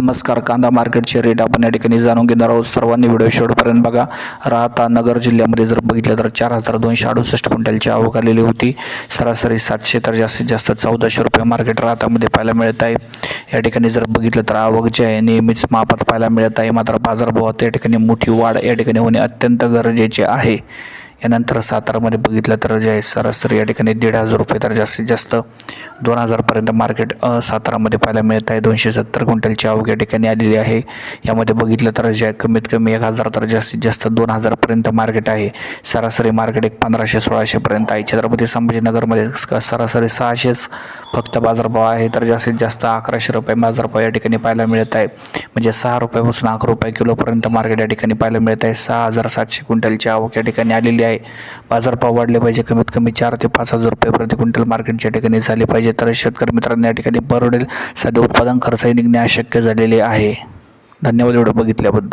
नमस्कार कांदा मार्केटचे रेट आपण या ठिकाणी जाणून घेणार आहोत. सर्वांनी व्हिडिओ शेवटपर्यंत बघा. राहता नगर जिल्ह्यामध्ये जर बघितलं तर चार हजार दोनशे अडुसष्ट क्विंटलची आवक आलेली होती. सरासरी सातशे तर जास्तीत जास्त चौदाशे रुपये मार्केट राहतामध्ये पाहायला मिळत आहे. या ठिकाणी जर बघितलं तर आवक जी आहे नेहमीच मापात पाहायला मिळत आहे. मात्र बाजारभावात या ठिकाणी मोठी वाढ या ठिकाणी होणे अत्यंत गरजेचे आहे. यानंतर सातारामध्ये बघितलं तर जे आहे सरासरी या ठिकाणी दीड हजार रुपये तर जास्तीत जास्त दोन हजारपर्यंत मार्केट सातारामध्ये पाहायला मिळत आहे. दोनशे सत्तर क्विंटलची आवक या ठिकाणी आलेली आहे. यामध्ये बघितलं तर जे आहे कमीत कमी एक हजार तर जास्तीत जास्त दोन हजारपर्यंत मार्केट आहे. सरासरी मार्केट एक पंधराशे सोळाशेपर्यंत आहे. छत्रपती संभाजीनगरमध्ये सरासरी सहाशेच फक्त बाजारभाव आहे तर जास्तीत जास्त अकराशे रुपये बाजारभाव या ठिकाणी पाहायला मिळत आहे. म्हणजे सहा रुपयापासून अकरा रुपये किलोपर्यंत मार्केट या ठिकाणी पाहायला मिळत आहे. सहा हजार सातशे क्विंटलची आवक या ठिकाणी आलेली आहे. बाजारभाव वाढले पाहिजे कमीत कमी चार ते पाच हजार रुपये प्रति क्विंटल मार्केटच्या ठिकाणी झाले पाहिजे. तर शेतकरी मित्रांनी या ठिकाणी परवडेल सध्या उत्पादन खर्चही निघणे अशक्य झालेले आहे. धन्यवाद एवढं बघितल्याबद्दल.